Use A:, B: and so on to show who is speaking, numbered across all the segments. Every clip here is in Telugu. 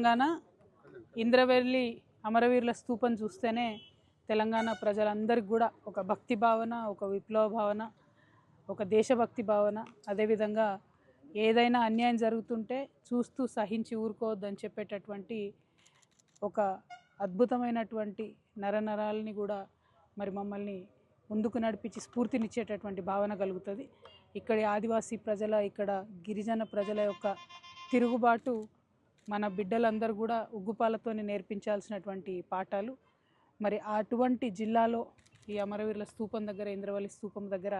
A: తెలంగాణ ఇంద్రవెల్లి అమరవీరుల స్థూపం చూస్తేనే తెలంగాణ ప్రజలందరికీ కూడా ఒక భక్తి భావన ఒక విప్లవ భావన ఒక దేశభక్తి భావన. అదేవిధంగా ఏదైనా అన్యాయం జరుగుతుంటే చూస్తూ సహించి ఊరుకోవద్దని చెప్పేటటువంటి ఒక అద్భుతమైనటువంటి నరనరాలని కూడా మరి మమ్మల్ని ముందుకు నడిపించి స్ఫూర్తినిచ్చేటటువంటి భావన కలుగుతుంది. ఇక్కడి ఆదివాసీ ప్రజల ఇక్కడ గిరిజన ప్రజల యొక్క తిరుగుబాటు మన బిడ్డలందరూ కూడా ఉగ్గుపాలతోనే నేర్పించాల్సినటువంటి పాఠాలు. మరి అటువంటి జిల్లాలో ఈ అమరవీరుల స్థూపం దగ్గర ఇంద్రవల్లి స్థూపం దగ్గర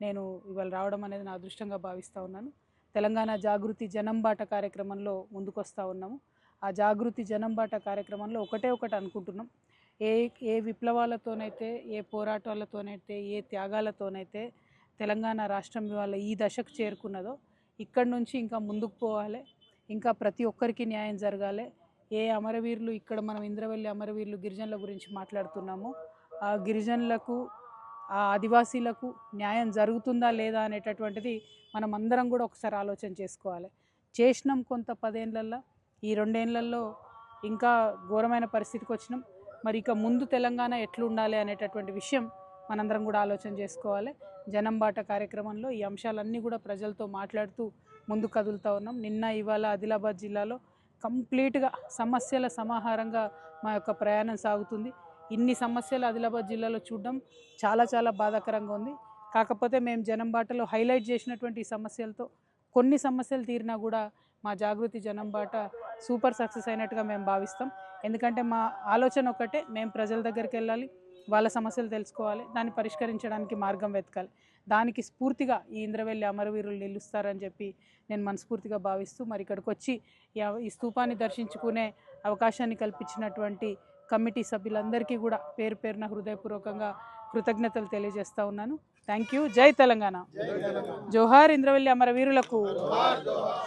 A: నేను ఇవాళ రావడం అనేది నా అదృష్టంగా భావిస్తూ ఉన్నాను. తెలంగాణ జాగృతి జనంబాట కార్యక్రమంలో ముందుకొస్తూ ఉన్నాము. ఆ జాగృతి జనంబాట కార్యక్రమంలో ఒకటే ఒకటి అనుకుంటున్నాం. ఏ ఏ విప్లవాలతోనైతే ఏ పోరాటాలతోనైతే ఏ త్యాగాలతోనైతే తెలంగాణ రాష్ట్రం ఇవాళ ఈ దశకు చేరుకున్నదో ఇక్కడి నుంచి ఇంకా ముందుకు పోవాలి. ఇంకా ప్రతి ఒక్కరికి న్యాయం జరగాలి. ఏ అమరవీరులు ఇక్కడ మనం ఇంద్రవెల్లి అమరవీరులు గిరిజనుల గురించి మాట్లాడుతున్నామో ఆ గిరిజనులకు ఆ ఆదివాసీలకు న్యాయం జరుగుతుందా లేదా అనేటటువంటిది మనం అందరం కూడా ఒకసారి ఆలోచన చేసుకోవాలి. చేసినాం కొంత పదేళ్ళల్లో ఈ రెండేళ్ళలో ఇంకా ఘోరమైన పరిస్థితికి వచ్చినాం. మరి ఇక ముందు తెలంగాణ ఎట్లుండాలి అనేటటువంటి విషయం మనందరం కూడా ఆలోచన చేసుకోవాలి. జనం బాట కార్యక్రమంలో ఈ అంశాలన్నీ కూడా ప్రజలతో మాట్లాడుతూ ముందు కదులుతూ ఉన్నాం. నిన్న ఇవాళ ఆదిలాబాద్ జిల్లాలో కంప్లీట్గా సమస్యల సమాహారంగా మా యొక్క ప్రయాణం సాగుతుంది. ఇన్ని సమస్యలు ఆదిలాబాద్ జిల్లాలో చూడడం చాలా చాలా బాధాకరంగా ఉంది. కాకపోతే మేము జనం బాటలో హైలైట్ చేసినటువంటి సమస్యలతో కొన్ని సమస్యలు తీరినా కూడా మా జాగృతి జనం బాట సూపర్ సక్సెస్ అయినట్టుగా మేము భావిస్తాం. ఎందుకంటే మా ఆలోచన ఒకటే మేము ప్రజల దగ్గరికి వెళ్ళాలి. వాళ్ళ సమస్యలు తెలుసుకోవాలి దాన్ని పరిష్కరించడానికి మార్గం వెతకాలి. దానికి స్ఫూర్తిగా ఈ ఇంద్రవెల్లి అమరవీరులు నిలుస్తారని చెప్పి నేను మనస్ఫూర్తిగా భావిస్తూ మరి ఇక్కడికి వచ్చి ఈ స్తూపాన్ని దర్శించుకునే అవకాశాన్ని కల్పించినటువంటి కమిటీ సభ్యులందరికీ కూడా పేరు పేరున హృదయపూర్వకంగా కృతజ్ఞతలు తెలియజేస్తా ఉన్నాను. థ్యాంక్ యూ జై తెలంగాణ. జోహార్ ఇంద్రవెల్లి అమరవీరులకు.